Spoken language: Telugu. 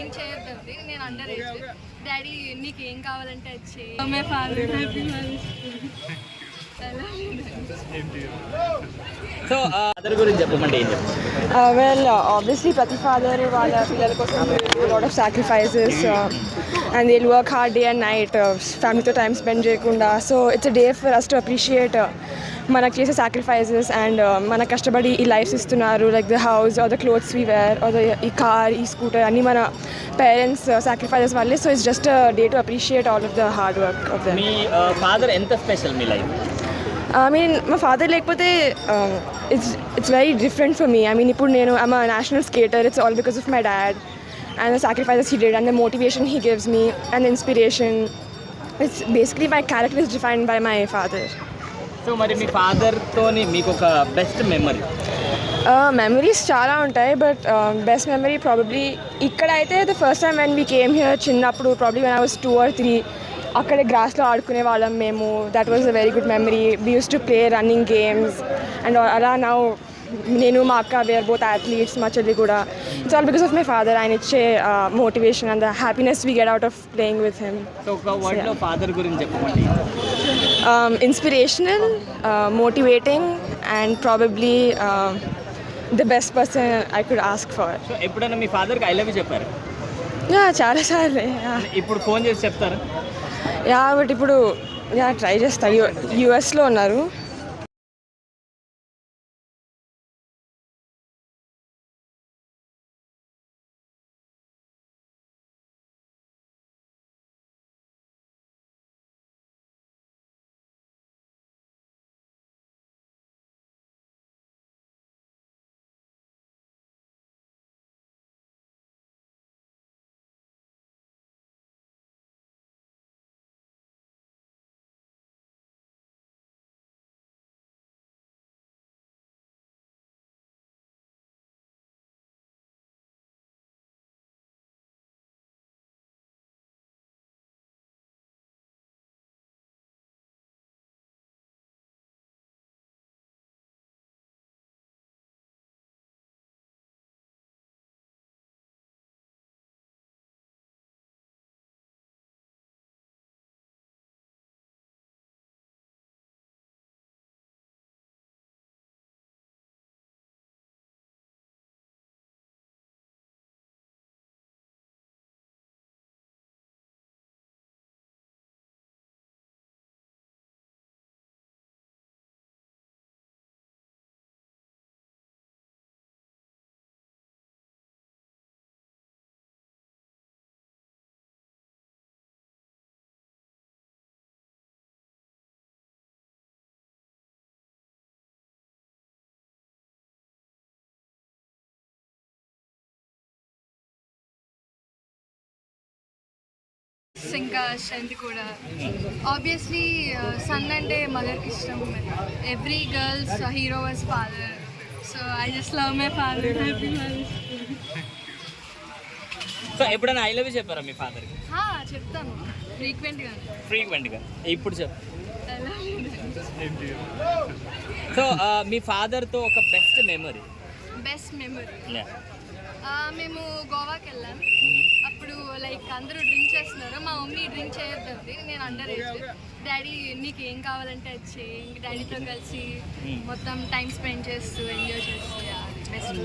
డ్రింక్ చేయొద్దండి నేను అండర్ ఏజ్ డాడీ నీకు ఏం కావాలంటే చేయి. My father happy so other గురించి చెప్పమంటే ఏం చెప్తారు well, uh, obviously, ప్రతి ఫాదర్ వాళ్ళ పిల్లల కోసం lot of sacrifices and they'll work hard day and night ఫ్యామిలీతో టైం స్పెండ్ చేయకుండా. So it's day for us to appreciate మనకు చేసే సాక్రిఫైసెస్ అండ్ మన కష్టపడి ఈ లైఫ్స్ ఇస్తున్నారు like the house or the clothes we wear or the ఈ కార్ ఈ స్కూటర్ అన్నీ మన పేరెంట్స్ సాక్రిఫైసెస్ వల్లే so it's just day to appreciate all of the hard work of them me father ఎంత స్పెషల్ మీ లైఫ్ ఐ మీన్ మా ఫాదర్ లేకపోతే um, it's it's very different for me I mean ఇప్పుడు నేను I'm national skater it's all because of my dad and the sacrifices he did and the motivation he gives me and inspiration it's basically my character is defined by my father so మరి మీ ఫాదర్తోని మీకు ఒక బెస్ట్ మెమరీ? మెమరీస్ చాలా ఉంటాయి బట్ బెస్ట్ మెమరీ ప్రాబబ్లీ ఇక్కడ అయితే the first time when we came here చిన్నప్పుడు probably when I was two or three అక్కడే గ్రాస్లో ఆడుకునే వాళ్ళం మేము. That was a very good memory we use to play running games and అలా నా నేను మా అక్క వేర్ బోత్ అథ్లీట్స్ మా చెల్లి కూడా. It's all because of my father ఆయన ఇచ్చే motivation and the happiness we get out of playing with him father గురించి um, inspirational, uh, motivating, and probably uh, the best person I could ask for. So ఎప్పుడైనా మీ ఫాదర్కి ఐ లవ్ యూ చెప్పారు యా చాలా సార్లు ఇప్పుడు ఫోన్ చేసి చెప్తారు యా బట్ ఇప్పుడు యా ట్రై చేస్తా యుఎస్లో ఉన్నారు ఇంకా స్ట్రెంత్ కూడా ఆబ్వియస్లీ సన్ అంటే మదర్కి ఇష్టం. Every girl's hero was father so I just love my father happy so ఎప్పుడైనా ఐ లవ్ యూ చెప్పారా మీ ఫాదర్కి చెప్తాను. ఫ్రీక్వెంట్గా ఫ్రీక్వెంట్గా ఇప్పుడు చెప్పు. సో మీ ఫాదర్తో ఒక బెస్ట్ మెమరీ బెస్ట్ మెమరీ మేము గోవాకి వెళ్ళాం అప్పుడు లైక్ అందరూ డ్రింక్ చేస్తున్నారు. మా మమ్మీ డ్రింక్ చేయొద్దండి నేను అండర్ ఏజ్ డాడీ నీకు ఏం కావాలంటే అది చేయి. ఇంక డాడీతో కలిసి మొత్తం టైం స్పెండ్ చేస్తూ ఎంజాయ్ చేస్తూ బెస్ట్